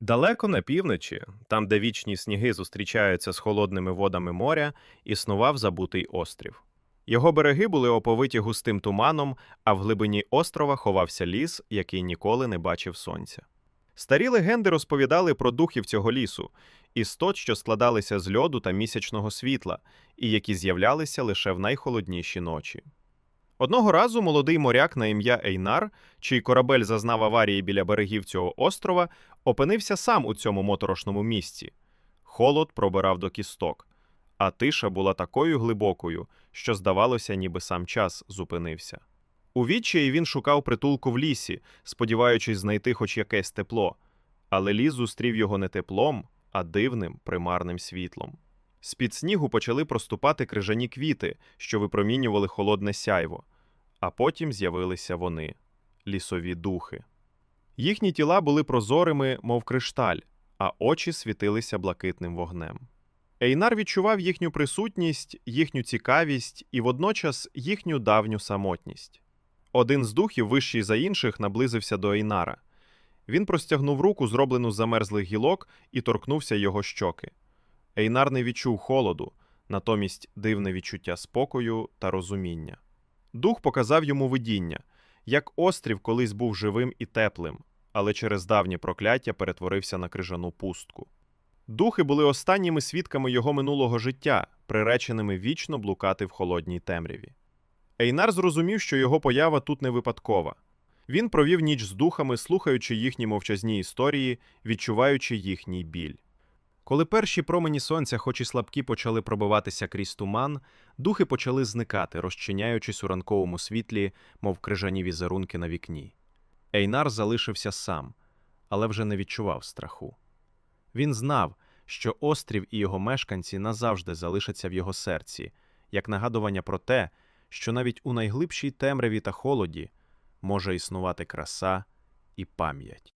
Далеко на півночі, там, де вічні сніги зустрічаються з холодними водами моря, існував забутий острів. Його береги були оповиті густим туманом, а в глибині острова ховався ліс, який ніколи не бачив сонця. Старі легенди розповідали про духів цього лісу, істот, що складалися з льоду та місячного світла, і які з'являлися лише в найхолодніші ночі. Одного разу молодий моряк на ім'я Ейнар, чий корабель зазнав аварії біля берегів цього острова, опинився сам у цьому моторошному місці. Холод пробирав до кісток, а тиша була такою глибокою, що здавалося, ніби сам час зупинився. У відчаї він шукав притулку в лісі, сподіваючись знайти хоч якесь тепло, але ліс зустрів його не теплом, а дивним примарним світлом. З-під снігу почали проступати крижані квіти, що випромінювали холодне сяйво, а потім з'явилися вони лісові духи. Їхні тіла були прозорими, мов кришталь, а очі світилися блакитним вогнем. Ейнар відчував їхню присутність, їхню цікавість і водночас їхню давню самотність. Один з духів, вищий за інших, наблизився до Ейнара. Він простягнув руку, зроблену з замерзлих гілок, і торкнувся його щоки. Ейнар не відчув холоду, натомість дивне відчуття спокою та розуміння. Дух показав йому видіння, як острів колись був живим і теплим, але через давнє прокляття перетворився на крижану пустку. Духи були останніми свідками його минулого життя, приреченими вічно блукати в холодній темряві. Ейнар зрозумів, що його поява тут не випадкова. Він провів ніч з духами, слухаючи їхні мовчазні історії, відчуваючи їхній біль. Коли перші промені сонця, хоч і слабкі, почали пробиватися крізь туман, духи почали зникати, розчиняючись у ранковому світлі, мов крижані візерунки на вікні. Ейнар залишився сам, але вже не відчував страху. Він знав, що острів і його мешканці назавжди залишаться в його серці, як нагадування про те, що навіть у найглибшій темряві та холоді може існувати краса і пам'ять.